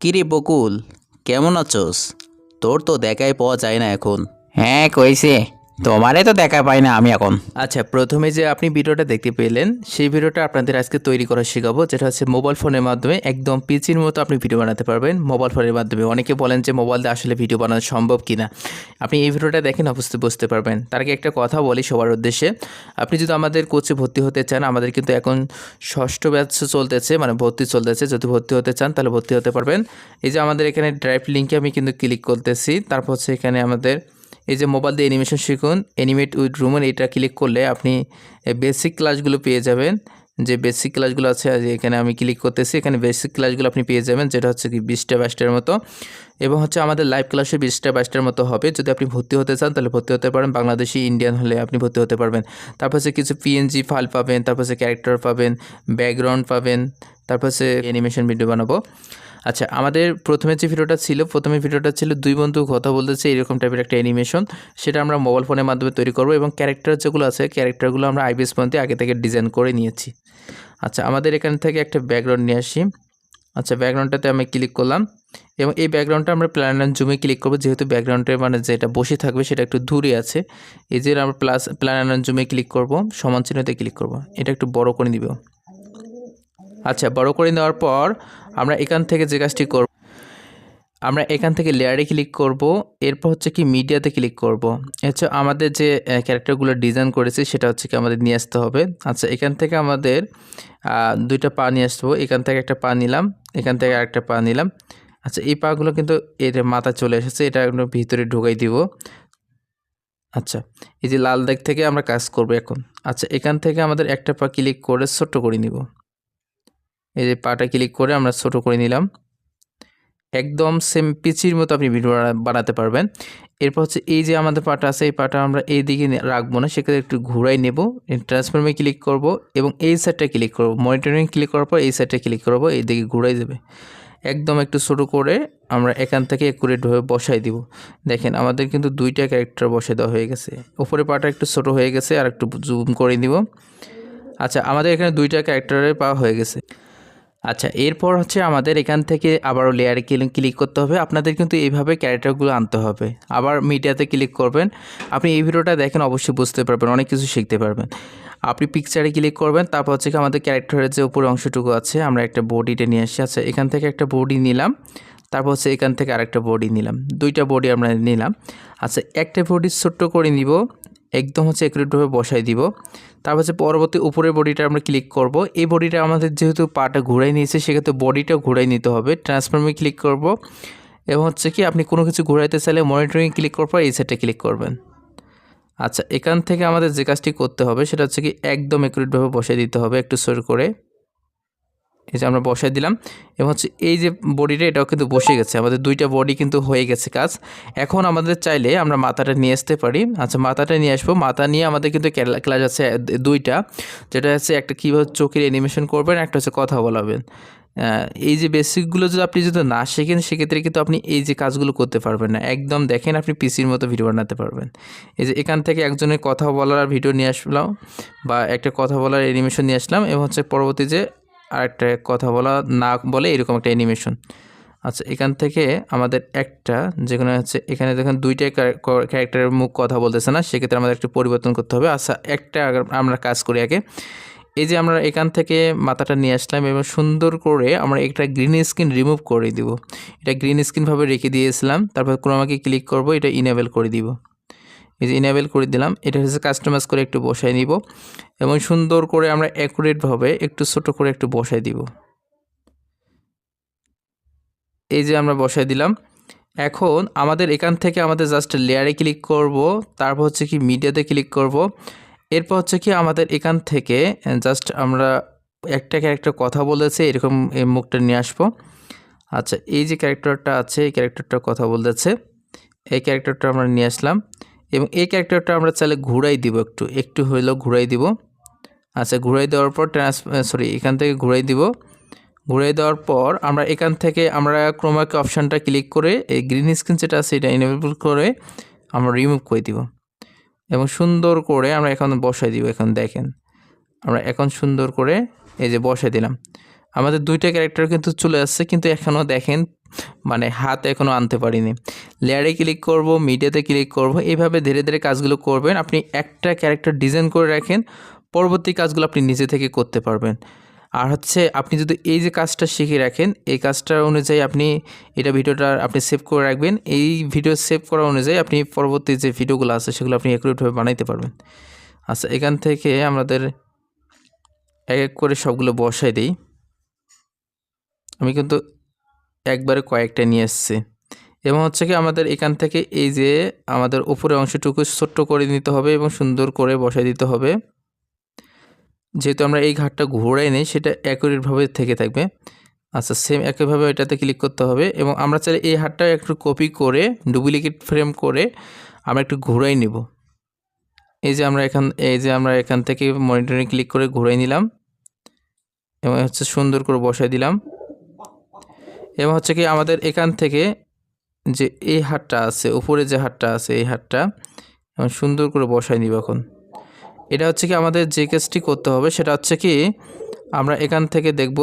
কিরে বকুল কেমন আছোস? তোর তো দেখাই পাওয়া যায় না এখন। হ্যাঁ কইছে। তোমারে তো দেখা পাই না আমি এখন। আচ্ছা প্রথমে যে আপনি ভিডিওটা দেখতে পেলেন, সেই ভিডিওটা আপনাদের আজকে তৈরি করা শেখাবো, যেটা হচ্ছে মোবাইল ফোনের মাধ্যমে একদম পিচির মতো আপনি ভিডিও বানাতে পারবেন মোবাইল ফোনের মাধ্যমে। অনেকে বলেন যে মোবাইল দিয়ে আসলে ভিডিও বানানো সম্ভব কিনা। আপনি এই ভিডিওটা দেখেন অবশ্যই বুঝতে পারবেন। তার আগে একটা কথা বলি সবার উদ্দেশ্যে। আপনি যদি আমাদের কোচে ভর্তি হতে চান, আমাদের কিন্তু এখন ষষ্ঠ ব্যাচ চলতেছে মানে ভর্তি চলতেছে। যদি ভর্তি হতে চান, তাহলে ভর্তি হতে পারবেন। এই যে আমাদের এখানে ড্রাইভ লিঙ্কে আমি কিন্তু ক্লিক করতেছি। তারপর হচ্ছে এখানে আমাদের এই যে মোবাইল দিয়ে অ্যানিমেশন শিখুন অ্যানিমেট উইথ রুমেন এটা ক্লিক করলে আপনি বেসিক ক্লাসগুলো পেয়ে যাবেন। যে বেসিক ক্লাসগুলো আছে এখানে আমি ক্লিক করতেছি, এখানে বেসিক ক্লাসগুলো আপনি পেয়ে যাবেন, যেটা হচ্ছে কি বিশটা বাইশটার মতো। এবং হচ্ছে আমাদের লাইভ ক্লাসে বিশটা বাইশটার মতো হবে। যদি আপনি ভর্তি হতে চান, তাহলে ভর্তি হতে পারেন। বাংলাদেশি ইন্ডিয়ান হলে আপনি ভর্তি হতে পারবেন। তারপর হচ্ছে কিছু পিএনজি ফাইল পাবেন, তারপর হচ্ছে ক্যারেক্টার পাবেন ব্যাকগ্রাউন্ড পাবেন, তারপর হচ্ছে অ্যানিমেশন ভিডিও বানাবো। আচ্ছা আমাদের প্রথমে যে ভিডিওটা ছিল, প্রথমে ভিডিওটা ছিল দুই বন্ধু কথা বলতেছে এরকম টাইপের একটা অ্যানিমেশন সেটা আমরা মোবাইল ফোনের মাধ্যমে তৈরি করব এবং ক্যারেক্টার যেগুলো আছে ক্যারেক্টারগুলো আমরা আইবিএস পন্থে আগে থেকে ডিজাইন করে নিয়েছি। আচ্ছা আমাদের এখান থেকে একটা ব্যাকগ্রাউন্ড নিয়ে আসি। আচ্ছা ব্যাকগ্রাউন্ডটাতে আমি ক্লিক করলাম এবং এই ব্যাকগ্রাউন্ডটা আমরা প্ল্যান অ্যান্ড জুমে ক্লিক করব। যেহেতু ব্যাকগ্রাউন্ডের মানে যেটা বসে থাকবে, সেটা একটু দূরে আছে। এই যে আমরা প্লাস প্ল্যান অ্যান্ড জুমে ক্লিক করব, সমান চিহ্নতে ক্লিক করব। এটা একটু বড় করে দিব আচ্ছা বড় করে নেওয়ার পর আমরা এখান থেকে যে কাজটি করব, আমরা এখান থেকে লেয়ারে ক্লিক করব, এরপর হচ্ছে কি মিডিয়াতে ক্লিক করব। হচ্ছে আমাদের যে ক্যারেক্টারগুলো ডিজাইন করেছি, সেটা হচ্ছে কি আমাদের নিয়ে আসতে হবে। আচ্ছা এখান থেকে আমাদের দুইটা পা নিয়ে আসব এখান থেকে একটা পা নিলাম, এখান থেকে আরেকটা পা নিলাম। আচ্ছা এই পাগুলো কিন্তু এর মাথা চলে এসেছে, এটা একটু ভিতরে ঢুকাই দিব। আচ্ছা এই যে লাল দিক থেকে আমরা কাজ করব এখন। আচ্ছা এখান থেকে আমাদের একটা পা ক্লিক করে ছোট্ট করে নিব। এই যে পাটা ক্লিক করে আমরা ছোট করে নিলাম। একদম সেম পিচির মতো আপনি ভিডিও বানা- বানাতে পারবেন। এরপর হচ্ছে এই যে আমাদের পাটা আছে, এই পাটা আমরা এই দিকে রাখব না, সেক্ষেত্রে একটু ঘুরাই নেব। ট্রান্সফর্মে ক্লিক করব এবং এই সাইডটা ক্লিক করব। মনিটরিং ক্লিক করার পর এই সাইডটা ক্লিক করব, এই দিকে ঘুরাই যাবে একদম একটু ছোটো করে আমরা এখান থেকে একুরেট হয়ে বসাই দিব। দেখেন আমাদের কিন্তু দুইটা ক্যারেক্টার বসে দেওয়া হয়ে গেছে। উপরে পাটা একটু ছোট হয়ে গেছে আর একটু জুম করে দিব আচ্ছা আমাদের এখানে দুইটা ক্যারেক্টারের পাওয়া হয়ে গেছে। আচ্ছা এরপর হচ্ছে আমাদের এখান থেকে আবারও লেয়ারে ক্লিক করতে হবে। আপনাদের কিন্তু এইভাবে ক্যারেক্টারগুলো আনতে হবে। আবার মিডিয়াতে ক্লিক করবেন। আপনি এই ভিডিওটা দেখেন, অবশ্যই বুঝতে পারবেন, অনেক কিছু শিখতে পারবেন। আপনি পিকচারে ক্লিক করবেন, তারপর হচ্ছে আমাদের ক্যারেক্টারের যে উপরে অংশটুকু আছে, আমরা একটা বডিটা নিয়ে আসি। আচ্ছা এখান থেকে একটা বডি নিলাম, তারপর হচ্ছে এখান থেকে আরেকটা বডি নিলাম। দুইটা বডি আমরা নিলাম। আচ্ছা একটা বডি ছোট্ট করে নিব। একদম হচ্ছে একুরেটভাবে বসাই দিব। তারপর হচ্ছে পরবর্তী উপরের বডিটা আমরা ক্লিক করব। এই বডিটা আমাদের যেহেতু পাটা ঘুরাই নিয়েছে, সেক্ষেত্রে বডিটাও ঘুরাই নিতে হবে। ট্রান্সফর্মে ক্লিক করব এবং হচ্ছে কি আপনি কোনো কিছু ঘুরাইতে চাইলে মনিটরিং ক্লিক করার পর এই সাইডে ক্লিক করবেন। আচ্ছা এখান থেকে আমাদের যে কাজটি করতে হবে, সেটা হচ্ছে কি একদম একুরেটভাবে বসাই দিতে হবে একটু সোর করে। এই যে আমরা বসাই দিলাম, এবং হচ্ছে এই যে বডিটা, এটাও কিন্তু বসে গেছে। আমাদের দুইটা বডি কিন্তু হয়ে গেছে কাজ। এখন আমাদের চাইলে আমরা মাথাটা নিয়ে আসতে পারি। আচ্ছা মাথাটা নিয়ে আসব। মাথা নিয়ে আমাদের কিন্তু ক্লাস আছে দুইটা, যেটা হচ্ছে একটা কীভাবে চোখের অ্যানিমেশন করবেন, একটা হচ্ছে কথা বলাবেন। এই যে বেসিকগুলো যদি আপনি যদি না শেখেন, সেক্ষেত্রে কিন্তু আপনি এই যে কাজগুলো করতে পারবেন না। একদম দেখেন আপনি পিসির মতো ভিডিও বানাতে পারবেন। এই যে এখান থেকে একজনের কথা বলার ভিডিও নিয়ে আসলাম, বা একটা কথা বলার অ্যানিমেশন নিয়ে আসলাম, এবং হচ্ছে পরবর্তী যে আরেকটা কথা বলা, না বলে এরকম একটা অ্যানিমেশন আচ্ছা এখান থেকে আমাদের একটা, যেখানে হচ্ছে, এখানে দেখেন দুইটাই ক্যারেক্টারের মুখ কথা বলতেছে না, সেক্ষেত্রে আমাদের একটু পরিবর্তন করতে হবে। আচ্ছা একটা আমরা কাজ করি আগে। এই যে আমরা এখান থেকে মাথাটা নিয়ে আসলাম এবং সুন্দর করে আমরা একটা গ্রিন স্ক্রিন রিমুভ করে দিব। এটা গ্রিন স্ক্রিনভাবে রেখে দিয়েছিলাম, তারপর ক্রোমাকে ক্লিক করব, এটা ইনেবল করে দিব। এই যে ইনেবল করে দিলাম, এটা হচ্ছে কাস্টমাইজ করে একটু বসাই নিব এবং সুন্দর করে আমরা অ্যাকুরেটভাবে একটু ছোট করে একটু বসাই দিব। এই যে আমরা বসাই দিলাম, এখন আমাদের এখান থেকে আমাদের জাস্ট লেয়ারে ক্লিক করব, তারপর হচ্ছে কি মিডিয়াতে ক্লিক করব, এরপর হচ্ছে কি আমাদের এখান থেকে জাস্ট আমরা একটা ক্যারেক্টার কথা বলেছে, এরকম এই মুখটা নিয়ে আসব। আচ্ছা এই যে ক্যারেক্টারটা আছে, এই ক্যারেক্টারটা কথা বলতেছে এই ক্যারেক্টারটা আমরা নিয়ে আসলাম। এবং এই ক্যারেক্টারটা আমরা চাইলে ঘুরাই দিব একটু। একটু হইলেও ঘুরাই দিব। আচ্ছা ঘুরাই দেওয়ার পর ট্রান্স সরি এখান থেকে ঘুরাই দিব। ঘুরিয়ে দেওয়ার পর আমরা এখান থেকে আমরা ক্রোমাকে অপশানটা ক্লিক করে এই গ্রিন স্ক্রিন যেটা আছে এটা ইনেবল করে আমরা রিমুভ করে দিব। এবং সুন্দর করে আমরা এখন বসাই দিব, এখন দেখেন। আমরা এখন সুন্দর করে এই যে বসাই দিলাম। আমাদের দুইটা ক্যারেক্টার কিন্তু চলে আসছে, কিন্তু এখনও দেখেন মানে হাত এখনও আনতে পারিনি। লেয়ারে ক্লিক করব মিডিয়াতে ক্লিক করব, এইভাবে ধীরে ধীরে কাজগুলো করবেন। আপনি একটা ক্যারেক্টার ডিজাইন করে রাখেন, পরবর্তী কাজগুলো আপনি নিজে থেকে করতে পারবেন। আর হচ্ছে, আপনি যদি এই যে কাজটা শিখে রাখেন, এই কাজটা অনুযায়ী আপনি এটা ভিডিওটা আপনি সেভ করে রাখবেন। এই ভিডিও সেভ করা অনুযায়ী আপনি পরবর্তী যে ভিডিওগুলো আছে, সেগুলো আপনি অ্যাকুরেটভাবে বানাইতে পারবেন। আচ্ছা এখান থেকে আমাদের এক এক করে সবগুলো বসাই দিই। আমি কিন্তু একবারে কয়েকটা নিয়ে এসেছি। এবং হচ্ছে কি আমাদের এখান থেকে এই যে আমাদের উপরের অংশটুকু ছোট্ট করে নিতে হবে এবং সুন্দর করে বসাই দিতে হবে। যেহেতু আমরা এই ঘাটটা ঘোরাই নেই, সেটা অ্যাকুরেটভাবে থেকে থাকবে। আচ্ছা সেম একইভাবে এটাতে ক্লিক করতে হবে এবং আমরা চাইলে এই হাটটা একটু কপি করে ডুপ্লিকেট ফ্রেম করে আমরা একটু ঘুরাই নিব। এই যে আমরা এখান, এই যে আমরা এখান থেকে মনিটরিং ক্লিক করে ঘুরাই নিলাম। এবং হচ্ছে সুন্দর করে বসাই দিলাম। এবং হচ্ছে কি আমাদের এখান থেকে যে এই হাটটা আছে, উপরে যে হাটটা আছে, এই হাটটা সুন্দর করে বসাই নিব এখন। এটা হচ্ছে কি আমাদের যে কেসটি করতে হবে, সেটা হচ্ছে কি আমরা এখান থেকে দেখব,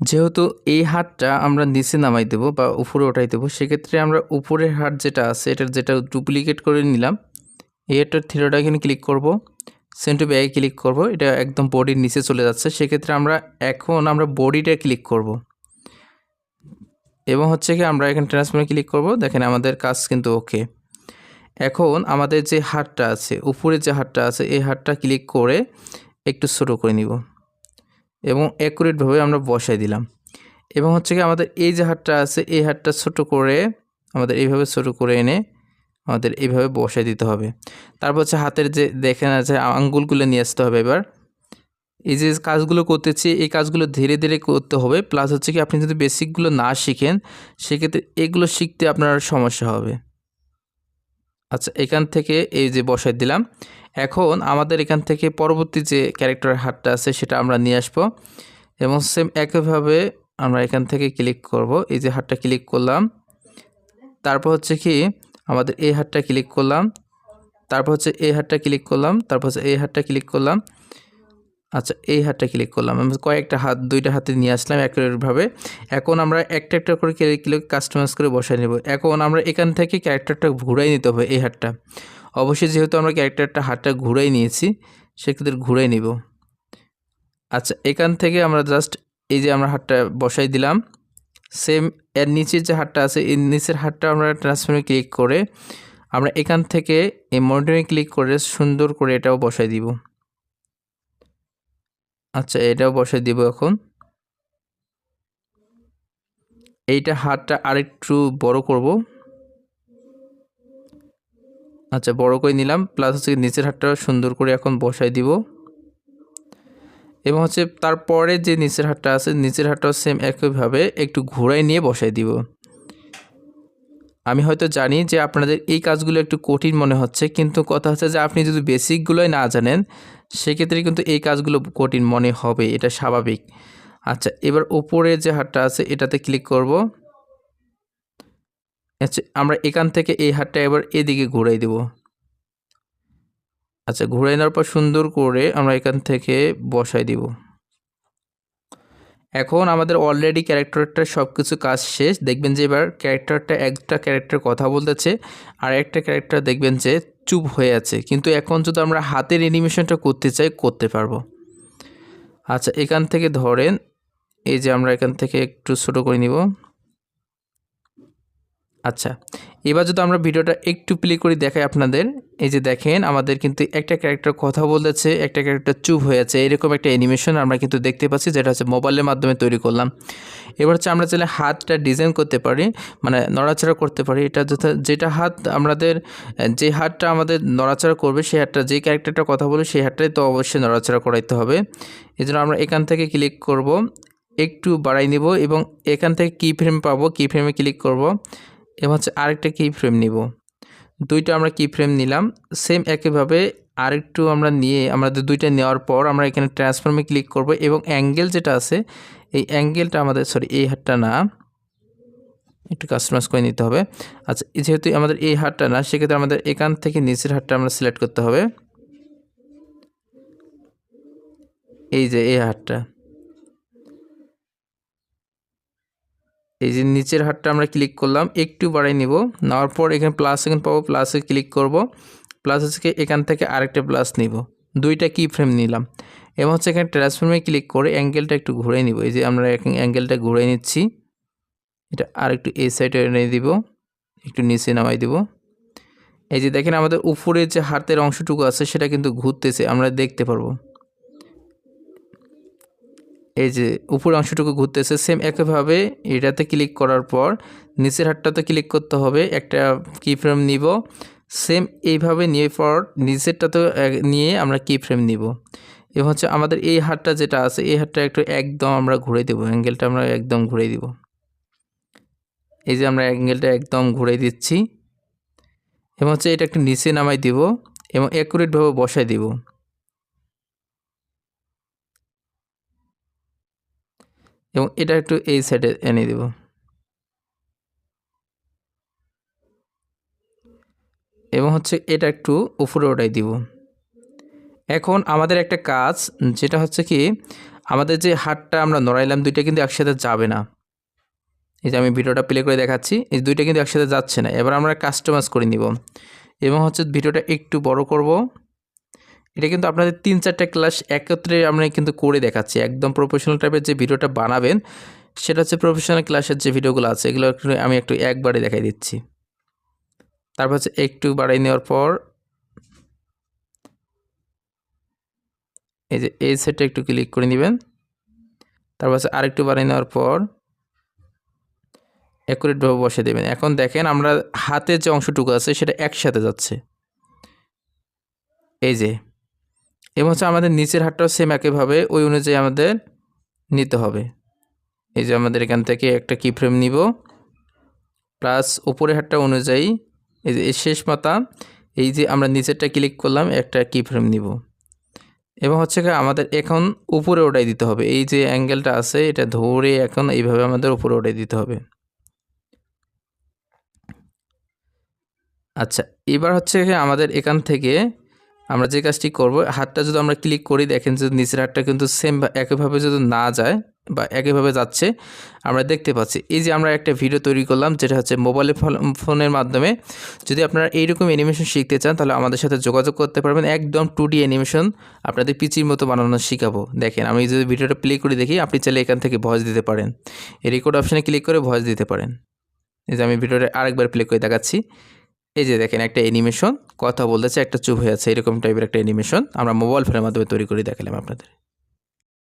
যেহেতু এই হাটটা আমরা নিচে নামাই দেবো বা উপরে ওঠাই দেবো, সেক্ষেত্রে আমরা উপরের হাট যেটা আছে, এটার যেটা ডুপ্লিকেট করে নিলাম, এই হাটটার থিরোটা এখানে ক্লিক করব, সেন্টু ব্যাগে ক্লিক করব, এটা একদম বডির নিচে চলে যাচ্ছে, সেক্ষেত্রে আমরা এখন আমরা বডিটা ক্লিক করব। এবং হচ্ছে কি আমরা এখানে ট্রান্সফর্মে ক্লিক করব। দেখেন আমাদের কাজ কিন্তু ওকে এখন আমাদের যে হাটটা আছে, উপরে যে হাটটা আছে, এই হাটটা ক্লিক করে একটু ছোটো করে নিব। এবং অ্যাকুরেটভাবে আমরা বসাই দিলাম। এবং হচ্ছে কি আমাদের এই যে হাটটা আছে, এই হাটটা ছোট করে আমাদের এইভাবে ছোট করে এনে আমাদের এইভাবে বসাই দিতে হবে। তারপর হচ্ছে হাতের যে দেখে না যে আঙ্গুলগুলো নিয়ে আসতে হবে এবার। এই যে কাজগুলো করতেছি, এই কাজগুলো ধীরে ধীরে করতে হবে। প্লাস হচ্ছে কি, আপনি যদি বেসিকগুলো না শিখেন, সেক্ষেত্রে এগুলো শিখতে আপনার সমস্যা হবে। আচ্ছা এখান থেকে এই যে বসাই দিলাম। এখন আমাদের এখান থেকে পরবর্তী যে ক্যারেক্টার হাতটা আছে, সেটা আমরা নিয়ে আসব। এবং সেম একইভাবে আমরা এখান থেকে ক্লিক করব। এই যে হাতটা ক্লিক করলাম। তারপর হচ্ছে কি, আমাদের এই হাতটা ক্লিক করলাম। তারপর হচ্ছে এই হাতটা ক্লিক করলাম। তারপর হচ্ছে এই হাতটা ক্লিক করলাম। আচ্ছা এই হাতটা ক্লিক করলাম। আমি কয়েকটা হাত, দুইটা হাতে নিয়ে আসলাম একভাবে এখন আমরা একটা একটা করে ক্লিক কাস্টমাইজ করে বসাই নেব। এখন আমরা এখান থেকে ক্যারেক্টারটা ঘুরাই নিতে হবে এই হাতটা। অবশ্যই যেহেতু আমরা ক্যারেক্টারটা হাতটা ঘুরাই নিয়েছি, সেক্ষেত্রে ঘুরাই নিব। আচ্ছা এখান থেকে আমরা জাস্ট এই যে আমরা হাতটা বসাই দিলাম সেম এর নিচের যে হাতটা আছে এর নিচের হাতটা আমরা ট্রান্সফর্মে ক্লিক করে, আমরা এখান থেকে এই মনিটরে ক্লিক করে সুন্দর করে এটাও বসাই দিব। আচ্ছা এটাও বসাই দিব এখন। এইটা হাতটা আরেকটু বড় করব। আচ্ছা বড় করে নিলাম প্লাস হচ্ছে নিচের হাতটা সুন্দর করে এখন বসাই দিব। এবং হচ্ছে তারপরে যে নিচের হাতটা আছে, নিচের হাতটাও সেম একইভাবে একটু ঘোরাই নিয়ে বসাই দিব। আমি হয়তো জানি যে আপনাদের এই কাজগুলো একটু কঠিন মনে হচ্ছে, কিন্তু কথা হচ্ছে যে আপনি যদি বেসিকগুলোই না জানেন সেক্ষেত্রে কিন্তু এই কাজগুলো কঠিন মনে হবে, এটা স্বাভাবিক। আচ্ছা এবার ওপরে যে হাতটা আছে, এটাতে ক্লিক করব। আচ্ছা আমরা এখান থেকে এই হাতটা এবার এদিকে ঘুরাই দেব। আচ্ছা ঘুরাই নেওয়ার পর সুন্দর করে আমরা এখান থেকে বসাই দিব। এখন আমাদের অলরেডি ক্যারেক্টারটার সব কিছু কাজ শেষ। দেখবেন যে এবার ক্যারেক্টারটা একটা ক্যারেক্টার কথা বলতেছে, আর একটা ক্যারেক্টার দেখবেন যে চুপ হয়ে আছে। কিন্তু এখন যদি আমরা হাতের অ্যানিমেশনটা করতে চাই, করতে পারব। আচ্ছা এখান থেকে ধরেন, এই যে আমরা এখান থেকে একটু ছোটো করে নিব। আচ্ছা এবার যদি আমরা ভিডিওটা একটু প্লে করে, দেখাই আপনাদের। এই যে দেখেন, আমাদের কিন্তু একটা ক্যারেক্টার কথা বলতেছে একটা ক্যারেক্টার চুপ হয়ে আছে। এরকম একটা অ্যানিমেশন আমরা কিন্তু দেখতে পাচ্ছি, যেটা হচ্ছে মোবাইলের মাধ্যমে তৈরি করলাম। এবার হচ্ছে আমরা চাইলে হাতটা ডিজাইন করতে পারি মানে নড়াচড়া করতে পারি। এটা যেটা হাত আমাদের, যে হাতটা আমাদের নড়াচড়া করবে সেই হাতটা, যে ক্যারেক্টারটা কথা বলবে সেই হাতটাই তো অবশ্যই নড়াচড়া করাইতে হবে। এই জন্য আমরা এখান থেকে ক্লিক করব, একটু বাড়াই নিব এবং এখান থেকে কি ফ্রেম পাবো কি ফ্রেমে ক্লিক করব। এবং হচ্ছে আরেকটা কি ফ্রেম নিব। দুইটা আমরা কি ফ্রেম নিলাম সেম একইভাবে আরেকটু আমরা নিয়ে, আমাদের দুইটা নেওয়ার পর আমরা এখানে ট্রান্সফর্মে ক্লিক করব এবং অ্যাঙ্গেল যেটা আছে, এই অ্যাঙ্গেলটা আমাদের সরি এই হাতটা না, একটু কাস্টমাইজ করে নিতে হবে। আচ্ছা যেহেতু আমাদের এই হাতটা না, সেক্ষেত্রে আমাদের এখান থেকে নিচের হাতটা আমরা সিলেক্ট করতে হবে। এই যে, এই হাতটা। এই যে নিচের হাতটা আমরা ক্লিক করলাম, একটু বাড়াই নিব। নেওয়ার পর এখানে প্লাস এখানে পাবো প্লাসে ক্লিক করব। প্লাস হচ্ছে এখান থেকে আরেকটা প্লাস নিব। দুইটা কি ফ্রেম নিলাম। এবং হচ্ছে এখানে ট্রান্সফর্মে ক্লিক করে অ্যাঙ্গেলটা একটু ঘুরে নিব। এই যে আমরা অ্যাঙ্গেলটা ঘুরে নিচ্ছি। এটা আর একটু এই সাইডে এনে দিব। একটু নিচে নামাই দিব। এই যে দেখেন আমাদের উপরে যে হাতের অংশটুকু আছে, সেটা কিন্তু ঘুরতেছে, আমরা দেখতে পারব। এই যে উপরের অংশটুকু ঘুরতেছে সেম একইভাবে এটাতে ক্লিক করার পর নিচের হাতটাতে ক্লিক করতে হবে, একটা কি ফ্রেম নিব সেম এইভাবে নিয়ে পর নিচেরটাতে নিয়ে আমরা কি ফ্রেম নিব। এবং হচ্ছে আমাদের এই হাতটা যেটা আছে, এই হাতটা একটু একদম আমরা ঘুরে দেবো অ্যাঙ্গেলটা আমরা একদম ঘুরে দিব। এই যে আমরা অ্যাঙ্গেলটা একদম ঘুরে দিচ্ছি। এবং হচ্ছে এটা একটু নিচে নামাই দিব এবং অ্যাকুরেটভাবে বসাই দিব। এবং এটা একটু এই সাইডে এনে দিব। এবং হচ্ছে এটা একটু উপরে ওটাই দিব। এখন আমাদের একটা কাজ, যেটা হচ্ছে কি, আমাদের যে হাতটা আমরা নড়াইলাম, দুইটা কিন্তু একসাথে যাবে না। এই যে আমি ভিডিওটা প্লে করে দেখাচ্ছি, এই দুইটা কিন্তু একসাথে যাচ্ছে না। এবার আমরা কাস্টমাইজ করে নিব। এবং হচ্ছে ভিডিওটা একটু বড় করব। এটা কিন্তু আপনাদের তিন চারটা ক্লাস একত্রে আমরা কিন্তু করে দেখাচ্ছি। একদম প্রফেশনাল টাইপের যে ভিডিওটা বানাবেন, সেটা হচ্ছে প্রফেশনাল ক্লাসের যে ভিডিওগুলো আছে, এগুলো আমি একটু একবারে দেখাই দিচ্ছি। তারপর হচ্ছে একটু বাড়াই নেওয়ার পর, এই যে এই সেটটা একটু ক্লিক করে নেবেন। তারপর হচ্ছে আরেকটু বাড়াই নেওয়ার পর অ্যাকুরেটভাবে বসে দেবেন। এখন দেখেন আমরা হাতের যে অংশটুকু আছে, সেটা একসাথে যাচ্ছে। এই যে এবং হচ্ছে আমাদের নিচের হাতটাও সেম একইভাবে, ওই অনুযায়ী আমাদের নিতে হবে। এই যে আমাদের এখান থেকে একটা কি ফ্রেম নিব প্লাস উপরের হাতটা অনুযায়ী, এই যে শেষ মাথা এই যে আমরা নিচেরটা ক্লিক করলাম, একটা কি ফ্রেম নিব। এবং হচ্ছে কি আমাদের এখন উপরে ওটাই দিতে হবে। এই যে অ্যাঙ্গেলটা আছে, এটা ধরে এখন এইভাবে আমাদের উপরে ওটাই দিতে হবে। আচ্ছা এবার হচ্ছে আমাদের এখান থেকে আমরা যে কাজটি করব, হাতটা যদি আমরা ক্লিক করি, দেখেন যে নিচের হাতটা কিন্তু সেম একইভাবে যদি না যায় বা একইভাবে যাচ্ছে, আমরা দেখতে পাচ্ছি। এই যে আমরা একটা ভিডিও তৈরি করলাম, যেটা হচ্ছে মোবাইলে ফোনের মাধ্যমে। যদি আপনারা এইরকম অ্যানিমেশন শিখতে চান, তাহলে আমাদের সাথে যোগাযোগ করতে পারবেন। একদম টু ডি অ্যানিমেশন আপনাদের পিচির মতো বানানো শেখাবো। দেখেন, আমি যদি ভিডিওটা প্লে করে দেখি, আপনি চাইলে এখান থেকে ভয়েস দিতে পারেন। এই রেকর্ড অপশানে ক্লিক করে ভয়েস দিতে পারেন। এই যে আমি ভিডিওটা আরেকবার প্লে করে দেখাচ্ছি। এই যে দেখেন একটা অ্যানিমেশন কথা বলতেছে, একটা চুপ হয়ে আছে, এরকম টাইপের একটা অ্যানিমেশন আমরা মোবাইল ফোনের মাধ্যমে তৈরি করে দেখালাম আপনাদের।